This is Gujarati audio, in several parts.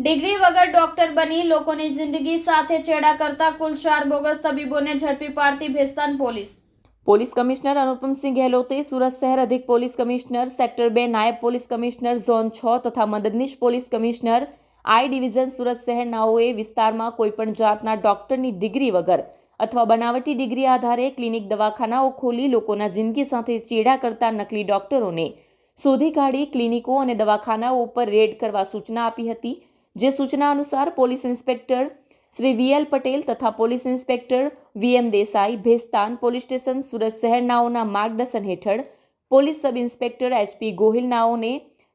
ડિગ્રી વગર ડોક્ટર બની લોકોની જિંદગી સાથે ચેડા કરતા કુલ ચાર બોગસ તબીબોને ઝડપી પાડતી Bhestan police. Police commissioner Anupamsinh ગેહલોતે સુરત શહેર અધિક પોલીસ કમિશનર સેક્ટર બે નાયબ પોલીસ કમિશનર ઝોન છ તથા મદદનીશ police commissioner I division Surat શહેરનાઓએ વિસ્તારમાં કોઈપણ જાતના ડોક્ટરની ડિગ્રી વગર અથવા બનાવટી ડિગ્રી આધારે ક્લિનિક દવાખાનાઓ ખોલી લોકોના જિંદગી સાથે ચેડા કરતા નકલી ડોક્ટરોને શોધી કાઢી ક્લિનિકો અને દવાખાનાઓ ઉપર રેડ કરવા સૂચના આપી હતી. જે સૂચના અનુસાર police inspector Shri VL Patel તથા police inspector VM Desai Bhestan police station Surat શહેરનાઓના માર્ગદર્શન હેઠળ પોલીસ સબ ઇન્સ્પેક્ટર એચપી ગોહિલનાઓને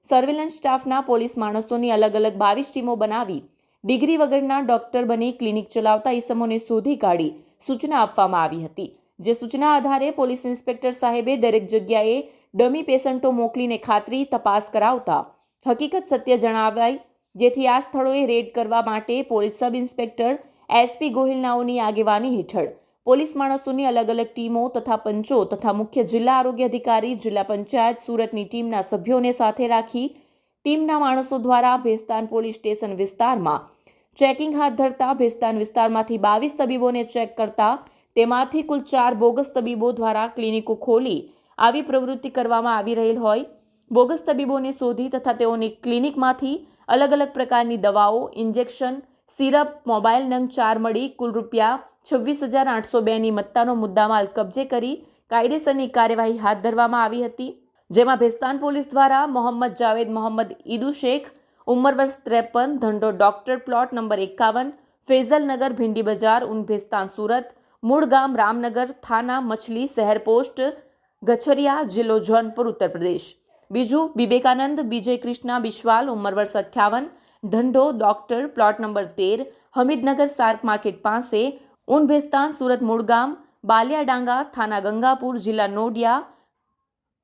સર્વેલન્સ સ્ટાફના પોલીસ માણસોની અલગ અલગ બાવીસ ટીમો બનાવી ડિગ્રી વગરના ડોક્ટર બની ક્લિનિક ચલાવતા ઇસમોને શોધી કાઢી સૂચના આપવામાં આવી હતી. જે સૂચના આધારે પોલીસ ઇન્સ્પેક્ટર સાહેબે દરેક જગ્યાએ ડમી પેશન્ટો મોકલીને ખાતરી, તપાસ કરાવતા હકીકત સત્ય જણાવાઈ જેથી આ સ્થળોએ રેડ કરવા માટે પોલીસ સબ ઇન્સ્પેક્ટર એસપી ગોહિલનાઓની આગેવાની હેઠળ. પોલીસ માણસોની અલગ અલગ ટીમો તથા પંચો તથા મુખ્ય જિલ્લા આરોગ્ય અધિકારી, જિલ્લા પંચાયત, સુરતની ટીમના સભ્યોને સાથે રાખી ટીમના માણસો દ્વારા ભેસ્તાન પોલીસ સ્ટેશન વિસ્તારમાં ચેકિંગ હાથ ધરતા ભેસ્તાન વિસ્તારમાંથી બાવીસ તબીબોને ચેક કરતા તેમાંથી કુલ ચાર બોગસ તબીબો દ્વારા ક્લિનિકો ખોલી આવી પ્રવૃત્તિ કરવામાં આવી રહેલ હોય. બોગસ તબીબોને શોધી તથા તેઓની ક્લિનિકમાંથી અલગ અલગ પ્રકારની દવાઓ, ઇન્જેક્શન, સિરપ, મોબાઈલ નંગ ચાર મળી, કુલ રૂપિયા છવ્વીસ હજાર આઠસો બેની મત્તાનો મુદ્દામાલ કબજે કરી કાયદેસરની કાર્યવાહી હાથ ધરવામાં આવી હતી. જેમાં ભેસ્તાન પોલીસ દ્વારા મોહમ્મદ જાવેદ મોહમ્મદ ઈદુ શેખ, ઉંમર વર્ષ ત્રેપન ધંધો ડોક્ટર પ્લોટ નંબર એકાવન ફેઝલનગર ભીંડી બજાર, ઉન ભેસ્તાન સુરત, મૂળ ગામ રામનગર, થાના, મછલી, શહેર પોસ્ટ, ગછરિયા જિલ્લો જૌનપુર, ઉત્તર પ્રદેશ. બીજું, વિવેકાનંદ વિજય કૃષ્ણા બિશ્વાલ ઉંમર વર્ષ અઠ્યાવન ઢંઢો ડોક્ટર, પ્લોટ નંબર તેર, હમીદનગર સાર્ક માર્કેટ પાસે ઉનભેસ્તાન, સુરત મૂળગામ બાલિયાડાંગા, થાના ગંગાપુર, જિલ્લા નોડિયા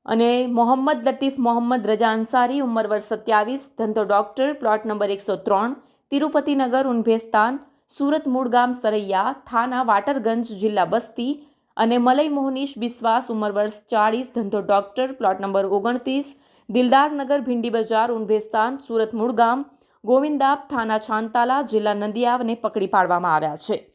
અને મોહમ્મદ લતીફ મોહમ્મદ રજા અંસારી, ઉંમર વર્ષ સત્યાવીસ, ધંધો ડોક્ટર, પ્લોટ નંબર એકસો ત્રણ, તિરુપતિનગર, ઉનભેસ્તાન, સુરત મૂળગામ સરૈયા, થાના, વાટરગંજ, જિલ્લા બસ્તી અને મલય મોહનીશ બિસ્વાસ, ઉંમર વર્ષ ચાળીસ, ધંધો ડોક્ટર, પ્લોટ નંબર ઓગણત્રીસ દિલદારનગર ભીંડી બજાર, ઉનભેસ્તાન, સુરત મૂળગામ ગોવિંદાપ થાના છાંતાલા, જિલ્લા નંદિયાવને પકડી પાડવામાં આવ્યા છે.